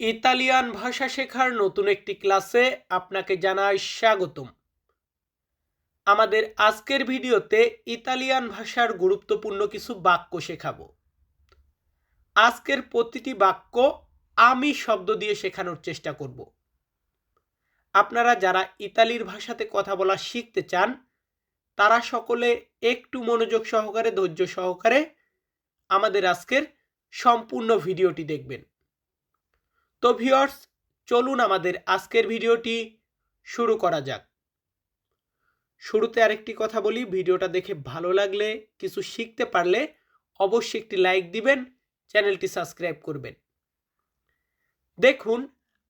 Italian ভাষা শেখার নতুন একটি ক্লাসে আপনাকে জানাই স্বাগতম। আমাদের আজকের ভিডিওতে ইতালিয়ান ভাষার গুরুত্বপূর্ণ কিছু বাক্য শেখাবো। আজকের প্রতিটি বাক্য আমি শব্দ দিয়ে শেখানোর চেষ্টা করব। আপনারা যারা ইতালির ভাষাতে কথা বলা শিখতে চান, তারা সকলে একটু মনোযোগ সহকারে, ধৈর্য সহকারে আমাদের আজকের সম্পূর্ণ ভিডিওটি দেখবেন। তো ভিওর্স চলুন আমাদের আজকের ভিডিওটি শুরু করা যাক। শুরুতে আরেকটি কথা বলি, ভিডিওটা দেখে ভালো লাগলে, কিছু শিখতে পারলে অবশ্যই একটি লাইক দিবেন, চ্যানেলটি সাবস্ক্রাইব করবেন। দেখুন,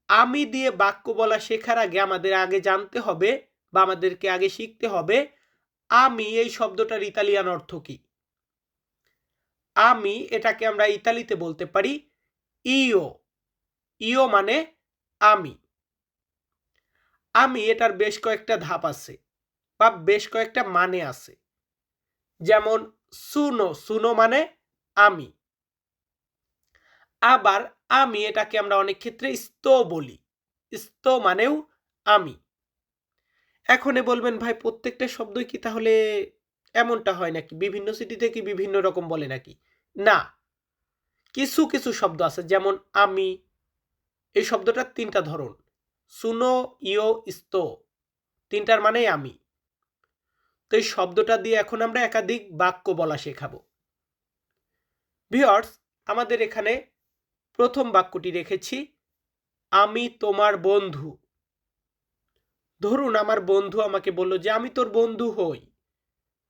আমি দিয়ে বাক্য বলা শেখার আগে আমাদের আগে জানতে হবে বা আমাদেরকে আগে শিখতে হবে, আমি এই শব্দটার ইতালিয়ান অর্থ কি? আমি এটাকে আমরা ইতালিতে বলতে পারি ইও ইও মানে আমি। আমি এটার বেশ কয়েকটা ধাপ আছে বা বেশ কয়েকটা মানে আছে। যেমন সুনো সুনো মানে আমি। আবার আমি এটাকে আমরা অনেক ক্ষেত্রে স্ত বলি। স্ত মানেও আমি। এখনে বলবেন, ভাই, প্রত্যেকটা শব্দই কি তাহলে এমনটা হয় নাকি? বিভিন্ন সিটিতে কি বিভিন্ন রকম বলে নাকি? না। কিছু কিছু শব্দ আছে যেমন আমি এই শব্দটার তিনটা ধরন। সুনো ইও ইস্তো। তিনটার মানেই আমি। তো এই শব্দটা দিয়ে এখন আমরা একাধিক বাক্য বলা শেখাবো। ভিওর্স আমাদের এখানে প্রথম বাক্যটি রেখেছি, আমি তোমার বন্ধু। ধরুন আমার বন্ধু আমাকে বলল যে, আমি তোর বন্ধু হই।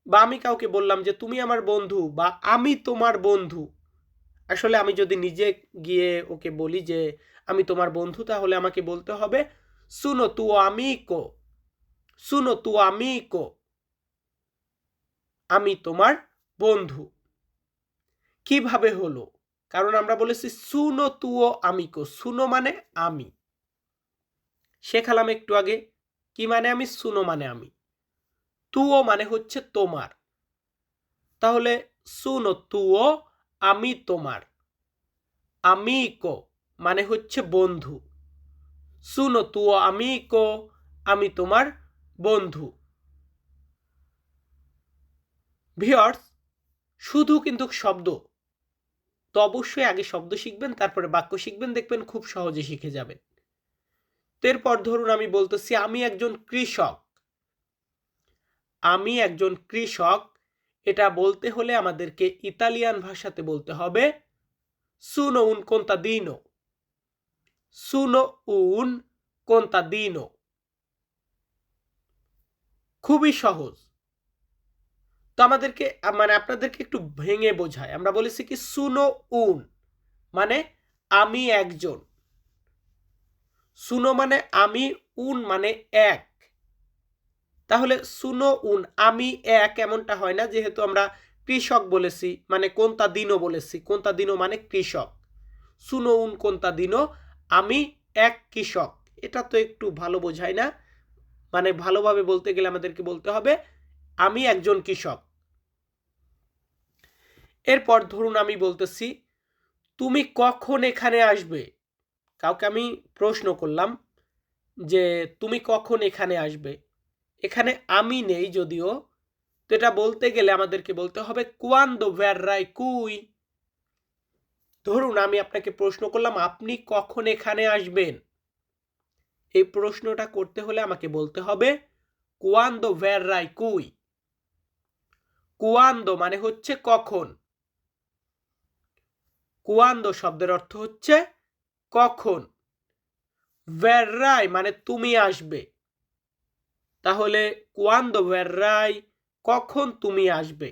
বা আমি কাউকে বললাম যে, তুমি আমার বন্ধু। বা, আমি তোমার বন্ধু। আসলে আমি যদি নিজে গিয়ে ওকে বলি যে আমি তোমার বন্ধু, তাহলে আমাকে বলতে হবে সুনো তু আমি কো সুনো তু আমি কো আমি তোমার বন্ধু। কীভাবে হলো? কারণ আমরা বলেছি সুনো তুও আমিকো সুনো মানে আমি। শেখালাম একটু আগে, কি মানে আমি সুনো মানে আমি। তুও মানে হচ্ছে তোমার। তাহলে সুনো তুও আমি তোমার, আমিকো মানে হচ্ছে বন্ধু। সুনো তুও আমিকো আমি তোমার বন্ধু। ভিওর্স শুধু কিন্তু শব্দ। তো অবশ্যই আগে শব্দ শিখবেন, তারপরে বাক্য শিখবেন, দেখবেন খুব সহজে শিখে যাবেন। তো এরপর ধরুন আমি বলতেছি, আমি একজন কৃষক। আমি একজন কৃষক, এটা বলতে হলে আমাদেরকে ইতালিয়ান ভাষাতে বলতে হবে সুনো উন contadino সুনো উন contadino. খুবই সহজ। তো আমাদেরকে মানে আপনাদেরকে একটু ভেঙে বোঝায়। আমরা বলেছি কি সুনো উন মানে আমি একজন। সুনো মানে আমি উন মানে এক। তাহলে সুনো উন আমি এক এমনটা হয় না, যেহেতু আমরা কৃষক বলেছি মানে কোনটা দিনও বলেছি। কোনটা দিনও মানে কৃষক। সুনো উন কোনটা দিনও আমি এক কৃষক। এটা তো একটু ভালো বোঝায় না। মানে ভালোভাবে বলতে গেলে আমাদেরকে বলতে হবে, আমি একজন কৃষক। এরপর ধরুন আমি বলতেছি, তুমি কখন এখানে আসবে? কাউকে আমি প্রশ্ন করলাম যে, তুমি কখন এখানে আসবে? এখানে আমি নেই যদিও। তো এটা বলতে গেলে আমাদেরকে বলতে হবে, কুয়ান্দো ভ্যাররাই কুই? ধরুন আমি আপনাকে প্রশ্ন করলাম, আপনি কখন এখানে আসবেন? এই প্রশ্নটা করতে হলে আমাকে বলতে হবে, কুয়ান্দো ভ্যাররাই কুই? কুয়ান্দো মানে হচ্ছে কখন? কুয়ান্দো শব্দের অর্থ হচ্ছে কখন? ভ্যাররাই মানে তুমি আসবে। তাহলে কুয়ান্দো ভ্যাররাই কখন তুমি আসবে?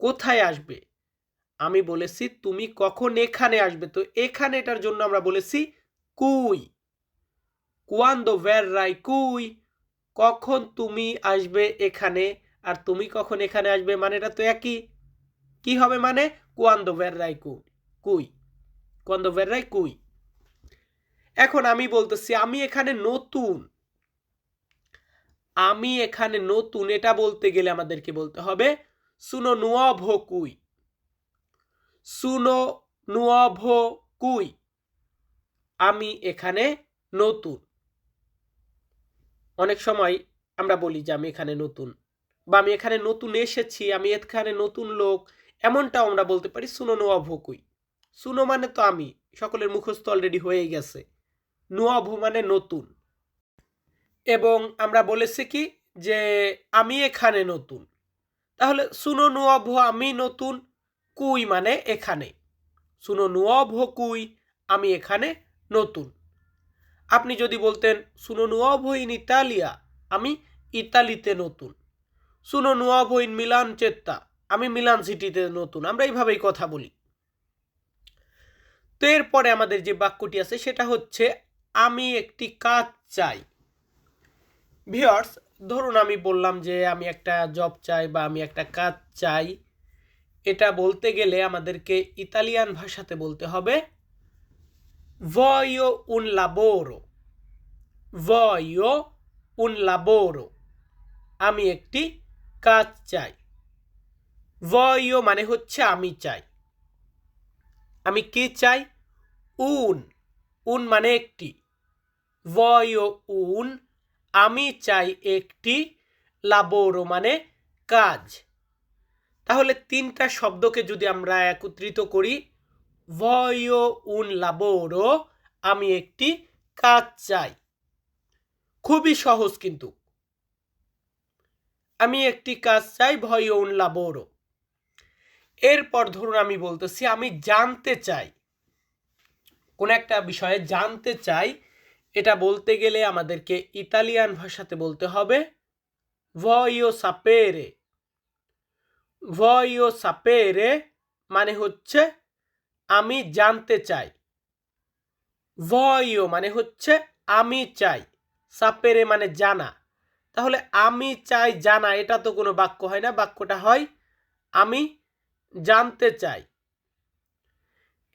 কোথায় আসবে? আমি বলেছি, তুমি কখন এখানে আসবে? তো এখানে এটার জন্য আমরা বলেছি, কুই। কুয়ান্দো ভ্যাররাই কুই, কখন তুমি আসবে এখানে আর তুমি কখন এখানে আসবে? মানে এটা তো একই। কি হবে মানে? কুয়ান্দো ভ্যাররাই কুই। কুই কুয়ান্দো ভ্যাররাই কুই। এখন আমি বলতেছি, আমি এখানে নতুন। আমি এখানে নতুন, এটা বলতে গেলে আমাদেরকে বলতে হবে, সুনো নুয়ভো কুই। সুনো নুয়ভো কুই। আমি এখানে নতুন। অনেক সময় আমরা বলি যে আমি এখানে নতুন বা আমি এখানে নতুন এসেছি, আমি এখানে নতুন লোক, এমনটাও আমরা বলতে পারি সুনো নোয়া ভুকুই সুনো মানে তো আমি, সকলের মুখস্থ অলরেডি হয়ে গেছে। নোয়া ভু মানে নতুন। এবং আমরা বলেছি কি যে আমি এখানে নতুন। তাহলে সুনো নোয়া ভু আমি নতুন কুই মানে এখানে। সুনো নোয়া ভু কুই, আমি এখানে নতুন। আপনি যদি বলতেন সুনো নুয়াভো ইন ইতালিয়া, আমি ইতালিতে নতুন। সুনো নুয়াভো ইন মিলান চেত্তা, আমি মিলান সিটিতে নতুন। আমরা এইভাবেই কথা বলি। তো এরপরে আমাদের যে বাক্যটি আছে, সেটা হচ্ছে, আমি একটি কাজ চাই। ভিওর্স ধরুন আমি বললাম যে, আমি একটা জব চাই বা আমি একটা কাজ চাই। এটা বলতে গেলে আমাদেরকে ইতালিয়ান ভাষাতে বলতে হবে, voglio un lavoro. Voglio উন লাবোরো আমি একটি কাজ চাই। Voglio মানে হচ্ছে আমি চাই। আমি কি চাই? উন উন মানে একটি। Voglio উন আমি চাই একটি। লাবোরো মানে কাজ। তাহলে তিনটা শব্দকে যদি আমরা একত্রিত করি voglio un lavoro আমি একটি কাজ চাই। খুবই সহজ কিন্তু। আমি একটি কাজ চাই voglio un lavoro এরপর ধরুন আমি বলতেছি, আমি জানতে চাই। কোন একটা বিষয়ে জানতে চাই, এটা বলতে গেলে আমাদেরকে ইতালিয়ান ভাষাতে বলতে হবে voglio sapere voglio সাপেরে মানে হচ্ছে আমি জানতে চাই। ভয় মানে হচ্ছে আমি চাই। সাপেরে মানে জানা। তাহলে আমি চাই জানা, এটা তো কোনো বাক্য হয় না, বাক্যটা হয় আমি জানতে চাই।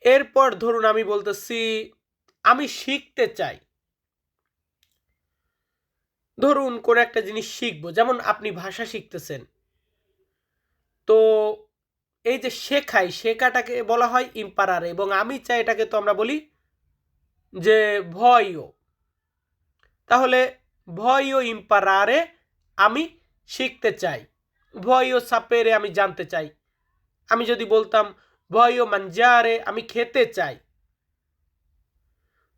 এরপর ধরুন আমি বলতেছি, আমি শিখতে চাই। ধরুন কোন একটা জিনিস শিখব, যেমন আপনি ভাষা শিখতেছেন। তো এই যে শেখাই, শেখাটাকে বলা হয় ইম্পারারে এবং আমি চাই এটাকে তো আমরা বলি যে ভয়ও। তাহলে ভয়ও ইম্পারারে আমি শিখতে চাই, ভয়ও সাপেরে আমি জানতে চাই। আমি যদি বলতাম ভয়ও মানজারে আমি খেতে চাই।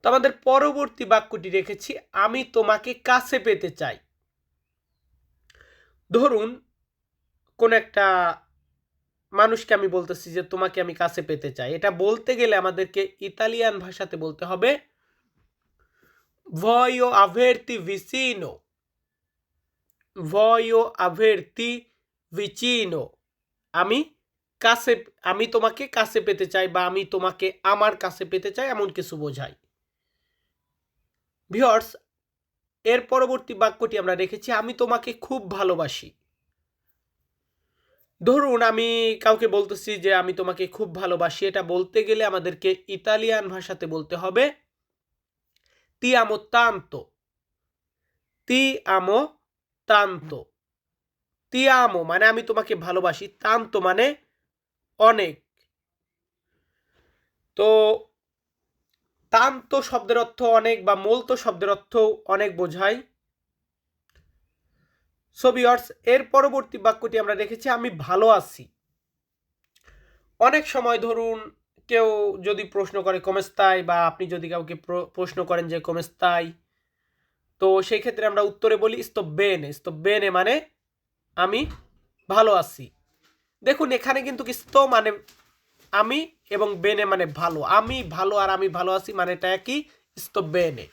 তো আমাদের পরবর্তী বাক্যটি রেখেছি, আমি তোমাকে কাছে পেতে চাই। ধরুন কোন একটা মানুষকে আমি বলতেছি যে তোমাকে আমি কাছে পেতে চাই। এটা বলতে গেলে আমাদেরকে ইতালিয়ান ভাষাতে বলতে হবে, voglio averti vicino, voglio averti vicino. আমি কাছে, আমি তোমাকে কাছে পেতে চাই বা আমি তোমাকে আমার কাছে পেতে চাই এমন কিছু বোঝাই। ভিওর্স এর পরবর্তী বাক্যটি আমরা রেখেছি, আমি তোমাকে খুব ভালোবাসি। ধরুন আমি কাউকে বলতেছি যে আমি তোমাকে খুব ভালোবাসি, এটা বলতে গেলে আমাদেরকে ইতালিয়ান ভাষাতে বলতে হবে, তি আমো তান্ত। তি আমো তান্ত। তি আমো মানে আমি তোমাকে ভালোবাসি, তান্ত মানে অনেক। তো তান্ত শব্দের অর্থ অনেক বা মূলত শব্দের অর্থ অনেক বোঝায়। সোবিয়র্স এর পরবর্তী বাক্যটি আমরা রেখেছি আমি ভালো আছি। অনেক সময় ধরুন, কেউ যদি প্রশ্ন করে কমেস্তায় বা আপনি যদি কাউকে প্রশ্ন করেন যে কমেস্তায় তো সেই ক্ষেত্রে আমরা উত্তরে বলি বেনে। বেনে মানে আমি ভালো আছি। দেখুন, এখানে কিন্তু স্ত মানে আমি এবং বেনে মানে ভালো। আমি ভালো আর আমি ভালো আছি মানে এটা একই বেনে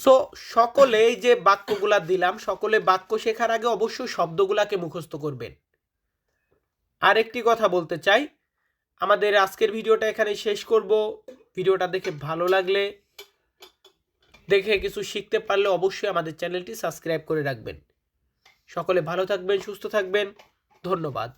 সো সকলে এই যে বাক্যগুলা দিলাম, সকলে বাক্য শেখার আগে অবশ্যই শব্দগুলাকে মুখস্থ করবেন। আরেকটি কথা বলতে চাই, আমাদের আজকের ভিডিওটা এখানে শেষ করব। ভিডিওটা দেখে ভালো লাগলে, দেখে কিছু শিখতে পারলে অবশ্যই আমাদের চ্যানেলটি সাবস্ক্রাইব করে রাখবেন। সকলে ভালো থাকবেন, সুস্থ থাকবেন, ধন্যবাদ।